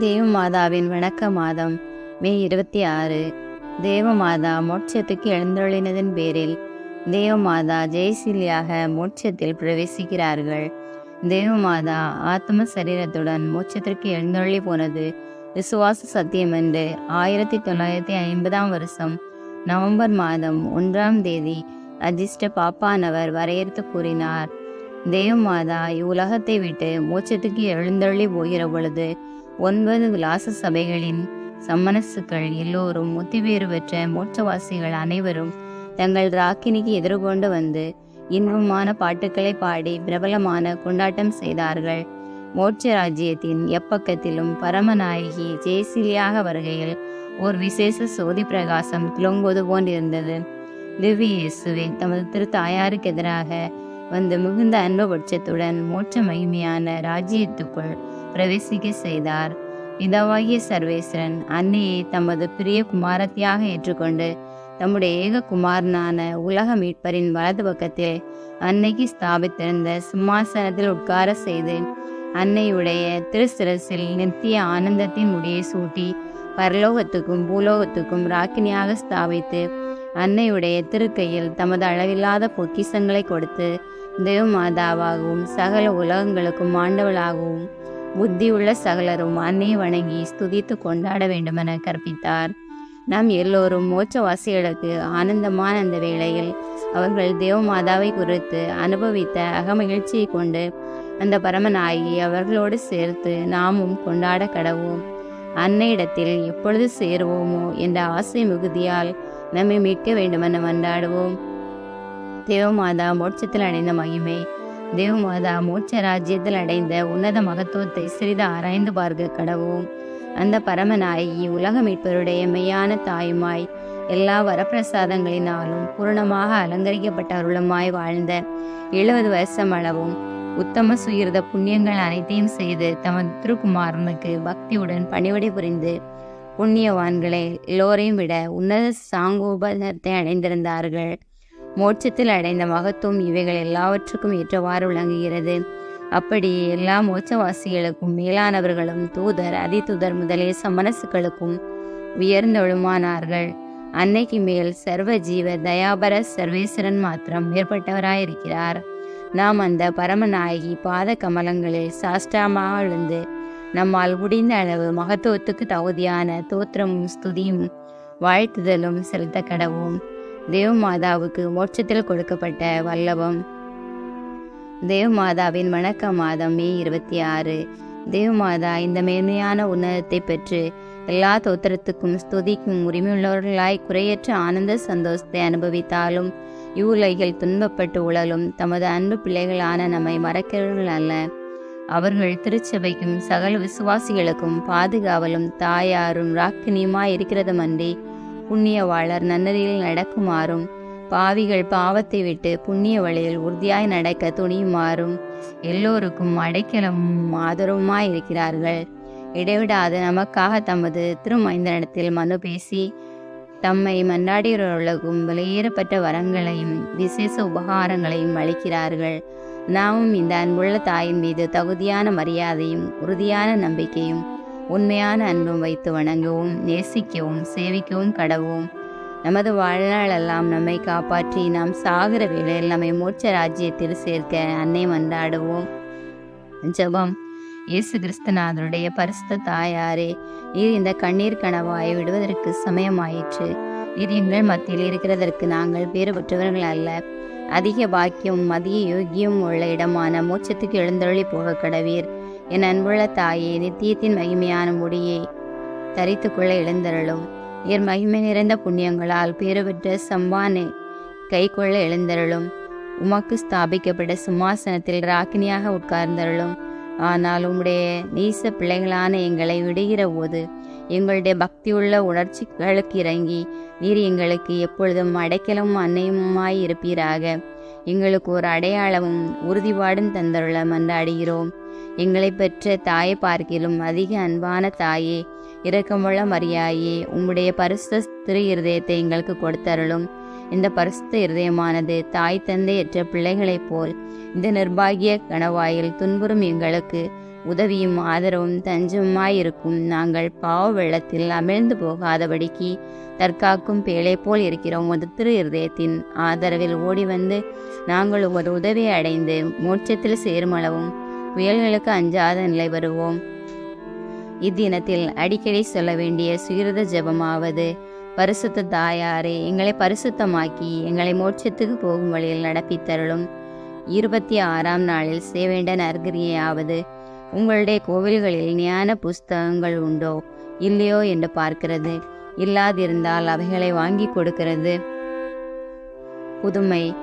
தேவமாதாவின் வணக்க மாதம் மே இருபத்தி ஆறு தேவமாதா மோட்சத்துக்கு எழுந்தருளினதன் பேரில் தேவமாதா ஜெயசீலியாக மோட்சத்தில் பிரவேசிக்கிறார்கள். தேவமாதா ஆத்ம சரீரத்துடன் மோட்சத்திற்கு எழுந்தொழி போனது விசுவாச சத்தியம் என்று ஆயிரத்தி தொள்ளாயிரத்தி ஐம்பதாம் வருஷம் நவம்பர் மாதம் ஒன்றாம் தேதி அஜிஷ்ட பாப்பானவர் வரையறுத்து கூறினார். தேவமாதா இவ்வுலகத்தை விட்டு மோட்சத்துக்கு எழுந்தள்ளி போகிற பொழுது ஒன்பது விலாச சபைகளின் சம்மனசுக்கள் எல்லோரும் முத்திவேறு பெற்ற மோட்சவாசிகள் அனைவரும் தங்கள் ராக்கினிக்கு எதிர்கொண்டு வந்து இன்பமான பாட்டுக்களை பாடி பிரபலமான கொண்டாட்டம் செய்தார்கள். மோட்ச ராஜ்யத்தின் எப்பக்கத்திலும் பரமநாயகி ஜெயசீலியாக வருகையில் ஓர் விசேஷ சோதி பிரகாசம் துளங்குவது போன்றிருந்தது. திவ்யேசுவே தமது திரு தாயாருக்கு எதிராக வந்து மிகுந்த அன்பு பட்சத்துடன் மோட்ச மகிமையான ராஜ்யத்துக்குள் பிரவேசிக்க செய்தார். பிதாவாகிய சர்வேஸ்வரன் அன்னையை தமது பிரிய குமாரத்தியாக ஏற்றுக்கொண்டு தம்முடைய ஏக குமாரனான உலக மீட்பரின் வலது பக்கத்தில் அன்னைக்கு ஸ்தாபித்திருந்த சிம்மாசனத்தில் உட்கார செய்து அன்னையுடைய திருசிரசில் நித்திய ஆனந்தத்தின் முடியை சூட்டி பரலோகத்துக்கும் பூலோகத்துக்கும் ராக்கினியாக ஸ்தாபித்து அன்னையுடைய திருக்கையில் தமது அளவில்லாத பொக்கிசங்களை கொடுத்து தேவமாதாவாகவும் சகல உலகங்களுக்கும் ஆண்டவளாகவும் புத்தியுள்ள சகலரும் அன்னை வணங்கி ஸ்துதித்து கொண்டாட வேண்டுமென கற்பித்தார். நாம் எல்லோரும் மோட்சவாசிகளுக்கு ஆனந்தமான அந்த வேளையில் அவர்கள் தேவமாதாவை குறித்து அனுபவித்த அகமகிழ்ச்சியை கொண்டு அந்த பரமனாகி அவர்களோடு சேர்த்து நாமும் கொண்டாட கடவோம். அன்னையிடத்தில் எப்பொழுது சேருவோமோ என்ற ஆசை மிகுதியால் நம்மை மீட்க வேண்டுமென மன்றாடுவோம். தேவமாதா மோட்சத்தில் அடைந்த மகிமை தேவமாதா மோட்ச ராஜ்யத்தில் அடைந்த உன்னத மகத்துவத்தை சிறிது ஆராய்ந்து பார்க்க கடவோம் அந்த பரமநாயகி உலக மீட்பருடைய மெய்யான தாயுமாய் எல்லா வரப்பிரசாதங்களினாலும் பூரணமாக அலங்கரிக்கப்பட்ட அருளமாய் வாழ்ந்த எழுபது வருஷம் அளவும் உத்தம சுயிருத புண்ணியங்கள் அனைத்தையும் செய்து தமது திருக்குமாரனுக்கு பக்தியுடன் பணிவடை புரிந்து புண்ணியவான்களை எல்லோரையும் விட உன்னத சாங்கோபனத்தை அடைந்திருந்தார்கள். மோட்சத்தில் அடைந்த மகத்துவம் இவைகள் எல்லாவற்றுக்கும் ஏற்றவாறு விளங்குகிறது. அப்படி எல்லா மோட்சவாசிகளுக்கும் மேலானவர்களும் தூதர் அதிதூதர் முதலிய சமனசுகளுக்கும் உயர்ந்தொழுமானார்கள். அன்னைக்கு மேல் சர்வ ஜீவ தயாபர சர்வேஸ்வரன் மாத்திரம் மேற்பட்டவராயிருக்கிறார். நாம் அந்த பரமநாயகி பாத கமலங்களில் சாஷ்டாமாக விழுந்து நம்மால் முடிந்த அளவு மகத்துவத்துக்கு தகுதியான தோத்திரமும் ஸ்துதியும் வாழ்த்துதலும் செலுத்த கடவும் தேவமாதாவுக்கு மோட்சத்தில் கொடுக்கப்பட்ட வல்லபம். தேவமாதாவின் வணக்க மாதம் மே இருபத்தி ஆறு. தேவமாதா இந்த மேன்மையான உன்னதத்தை பெற்று எல்லா தோத்திரத்துக்கும் ஸ்துதிக்கும் உரிமையுள்ளவர்களாய் குறையற்ற ஆனந்த சந்தோஷத்தை அனுபவித்தாலும் இவ்வுலகில் துன்பப்பட்டு உழலும் தமது அன்பு பிள்ளைகளான நம்மை மறக்கிறவர்கள் அல்ல. அவர்கள் திருச்சபைக்கும் சகல விசுவாசிகளுக்கும் பாதுகாவலும் தாயாரும் ராக்கினியுமாய் இருக்கிறதுமன்றி புண்ணியவாளர் நன்னறியில் நடக்குமாறும் பாவிகள் பாவத்தை விட்டு புண்ணிய வழியில் உறுதியாய் நடக்க துணியுமாறும் எல்லோருக்கும் அடைக்கலமும் ஆதரவுமாய் இருக்கிறார்கள். இடைவிடாது நமக்காக தமது திருமைந்தனத்தில் மனு பேசி தம்மை மன்றாடியவர்களுக்கும் வெளியேறப்பட்ட வரங்களையும் விசேஷ உபகாரங்களையும் அளிக்கிறார்கள். நாமும் இந்த அன்புள்ள தாயின் மீது தகுதியான மரியாதையும் உறுதியான நம்பிக்கையும் உண்மையான அன்பும் வைத்து வணங்கவும் நேசிக்கவும் சேவிக்கவும் கடவும். நமது வாழ்நாளெல்லாம் நம்மை காப்பாற்றி நாம் சாகிற வேளையில் நம்மை மூச்ச ராஜ்யத்தில் சேர்க்க அன்னை மன்றாடுவோம். ஜெபம். இயேசு கிறிஸ்தநாதனுடைய பரிசுத்த தாயாரே நீர் இந்த கண்ணீர் கனவாய் விடுவதற்கு சமயமாயிற்று. நீர் எங்கள் மத்தியில் இருக்கிறதற்கு நாங்கள் பேறு பெற்றவர்கள் அல்ல. அதிக பாக்கியம் மதிய யோகியம் உள்ள இடமான மோட்சத்துக்கு எழுந்தருளி போக கடவீர். என் அன்புள்ள தாயே நித்தியத்தின் மகிமையான முடியை தரித்துக்கொள்ள எழுந்தருளும். நீர் மகிமை நிறைந்த புண்ணியங்களால் பேறு பெற்ற சம்பானை கை கொள்ள எழுந்தருளும். உமக்கு ஸ்தாபிக்கப்பட்ட சிம்மாசனத்தில் ராக்கினியாக உட்கார்ந்தருளும். ஆனால் உம்முடைய நீச பிள்ளைகளான எங்களை விடுகிற போது எங்களுடைய பக்தியுள்ள உணர்ச்சிகளுக்கு இறங்கி நீர் எங்களுக்கு எப்பொழுதும் அடைக்கலும் அன்னையுமாய் இருப்பீராக. எங்களுக்கு ஒரு அடையாளமும் உறுதிப்பாடும் தந்தருள மன்றாடுகிறோம். எங்களை பெற்ற தாயை பார்க்கிலும் அதிக அன்பான தாயே இரக்கமுள்ள மரியாயே உம்முடைய பரிசுத்த திரு இருதயத்தை எங்களுக்கு கொடுத்தருளும். இந்த பரிசுத்த இருதயமானது தாய் தந்தையற்ற பிள்ளைகளைப் போல் இந்த நிர்பாகிய கணவாயில் துன்புறும் எங்களுக்கு உதவியும் ஆதரவும் தஞ்சமாயிருக்கும் நாங்கள் பாவ வெள்ளத்தில் அமிழ்ந்து போகாதபடிக்கு தற்காக்கும் பேழை போல் இருக்கிறோம் ஒரு திரு இருதயத்தின் ஆதரவில் ஓடி வந்து நாங்கள் ஒரு உதவியை அடைந்து மோட்சத்தில் சேருமளவும். புயல்களுக்கு அஞ்சாத நிலை வருவோம். இத்தினத்தில் அடிக்கடி சொல்ல வேண்டிய சுகிருத ஜெபமாவது பரிசுத்த தாயாரே எங்களை பரிசுத்தமாக்கி எங்களை மோட்சத்துக்கு போகும் வழியில் நடப்பித்தருளும் இருபத்தி ஆறாம் நாளில் சேவேண்ட நற்கிரியாவது உங்களுடைய கோவில்களில் ஞான புஸ்தகங்கள் உண்டோ இல்லையோ என்று பார்க்கிறது. இல்லாதிருந்தால் அவைகளை வாங்கி கொடுக்கிறது. புதுமை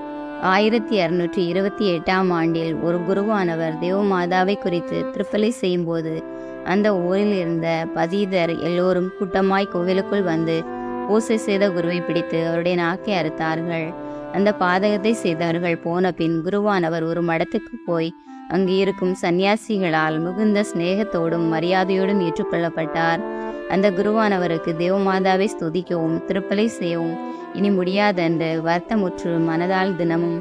ஆயிரத்தி அறுநூற்றி இருபத்தி எட்டாம் ஆண்டில் ஒரு குருவானவர் தேவமாதாவை குறித்து திருப்பலி செய்யும்போது அந்த ஊரில் இருந்த பதீதர் எல்லோரும் கூட்டமாய் கோவிலுக்குள் வந்து பூசை செய்த குருவை பிடித்து அவருடைய நாக்கை அறுத்தார்கள். அந்த பாதகத்தை செய்தவர்கள் போன பின் குருவானவர் ஒரு மடத்துக்கு போய் அங்கு இருக்கும் சந்நியாசிகளால் மிகுந்த சிநேகத்தோடும் மரியாதையோடும் ஏற்றுக்கொள்ளப்பட்டார். அந்த குருவானவருக்கு தேவமாதாவை ஸ்துதிக்கவும் திருப்பலை செய்யவும் இனி முடியாதென்று வருத்தமுற்று மனதால் தினமும்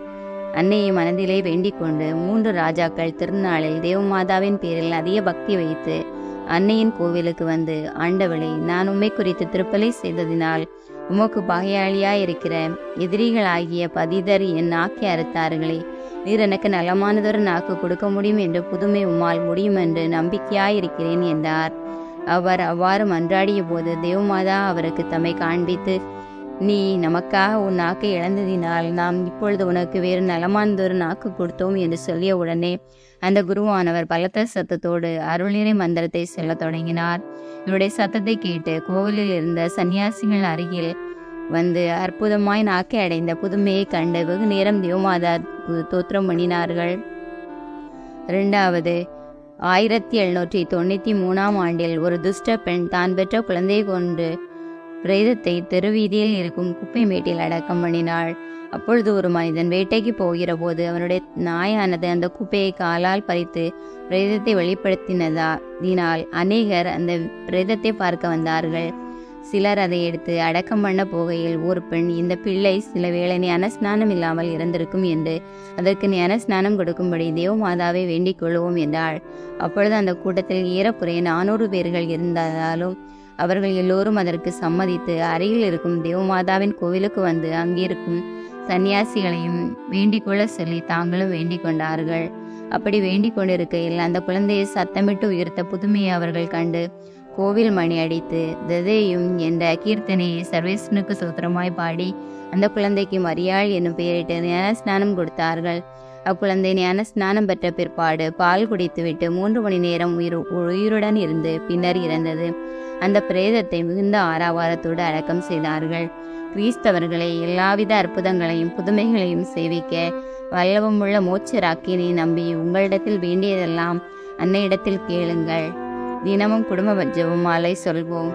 அன்னையை மனதிலே வேண்டிக் கொண்டு மூன்று ராஜாக்கள் திருநாளில் தேவமாதாவின் பேரில் அதிக பக்தி வைத்து அன்னையின் கோவிலுக்கு வந்து ஆண்டவளை நான் உண்மை குறித்து திருப்பலை செய்ததினால் உமக்கு பகையாளியாயிருக்கிற எதிரிகளாகிய பதிதர் என் ஆக்கி அறுத்தார்களே நீர் எனக்கு நலமானதொரு நாக்கு கொடுக்க முடியும் என்று புதுமை உம்மால் முடியும் என்று நம்பிக்கையாயிருக்கிறேன் என்றார். அவர் அவ்வாறு மன்றாடிய போது தேவமாதா அவருக்கு தம்மை காண்பித்து நீ நமக்காக உன் நாக்கை இழந்ததினால் நாம் இப்பொழுது உனக்கு வேறு நலமானதொரு நாக்கு கொடுத்தோம் என்று சொல்லிய உடனே அந்த குருவானவர் பலத்த சத்தத்தோடு அருளினை மந்திரத்தை சொல்லத் தொடங்கினார். இவருடைய சத்தத்தை கேட்டு கோவிலில் இருந்த சன்னியாசிகள் அருகில் வந்து அற்புதமாய் நாக்கை அடைந்த புதுமையை கண்டு வெகு நேரம் தேவமாதா தோத்திரம் பண்ணினார்கள். இரண்டாவது ஆயிரத்தி எழுநூற்றி தொண்ணூற்றி மூணாம் ஆண்டில் ஒரு துஷ்ட பெண் தான் பெற்ற குழந்தையை கொண்டு பிரேதத்தை தெருவீதியில் இருக்கும் குப்பை மேட்டில் அடக்கம் பண்ணினாள். அப்பொழுது ஒரு மனிதன் வேட்டைக்கு போகிற போது அவனுடைய நாயானது அந்த குப்பையை காலால் பறித்து பிரேதத்தை வெளிப்படுத்தினதால் அநேகர் அந்த பிரேதத்தை பார்க்க வந்தார்கள். சிலர் அதை எடுத்து அடக்கம் பண்ண போகையில் ஒரு பெண் இந்த பிள்ளை சில வேளை ஞானஸ்நானம் இல்லாமல் இறந்திருக்கும் என்று அதற்கு ஞானஸ்நானம் கொடுக்கும்படி தேவமாதாவை வேண்டிக் கொள்வோம் என்றாள். அப்பொழுது அந்த கூட்டத்தில் ஏறக்குறைய நானூறு பேர்கள் இருந்ததாலும் அவர்கள் எல்லோரும் அதற்கு சம்மதித்து அருகில் இருக்கும் தேவமாதாவின் கோவிலுக்கு வந்து அங்கிருக்கும் சன்னியாசிகளையும் வேண்டிக் கொள்ள சொல்லி தாங்களும் வேண்டிக் கொண்டார்கள். அப்படி வேண்டிக் கொண்டிருக்கையில் அந்த குழந்தையை சத்தமிட்டு உயர்த்த புதுமையை அவர்கள் கண்டு கோவில் மணி அடித்து ததேயும் என்ற கீர்த்தனையை சர்வேஸ்வனுக்கு சூத்திரமாய் பாடி அந்த குழந்தைக்கு மரியாள் என்னும் பெயரிட்டு ஞான ஸ்நானம் கொடுத்தார்கள். அக்குழந்தை ஞான ஸ்நானம் பெற்ற பிற்பாடு பால் குடித்துவிட்டு மூன்று மணி நேரம் உயிர் உயிருடன் இருந்து பின்னர் இறந்தது. அந்த பிரேதத்தை மிகுந்த ஆறாவாரத்தோடு அடக்கம் செய்தார்கள். கிறிஸ்தவர்களை எல்லாவித அற்புதங்களையும் புதுமைகளையும் சேவிக்க வல்லவமுள்ள மோட்ச ராக்கினை நம்பி உங்களிடத்தில் வேண்டியதெல்லாம் அன்னையிடத்தில் கேளுங்கள். தினமும் குடும்ப ஜெபமாலை சொல்வோம்.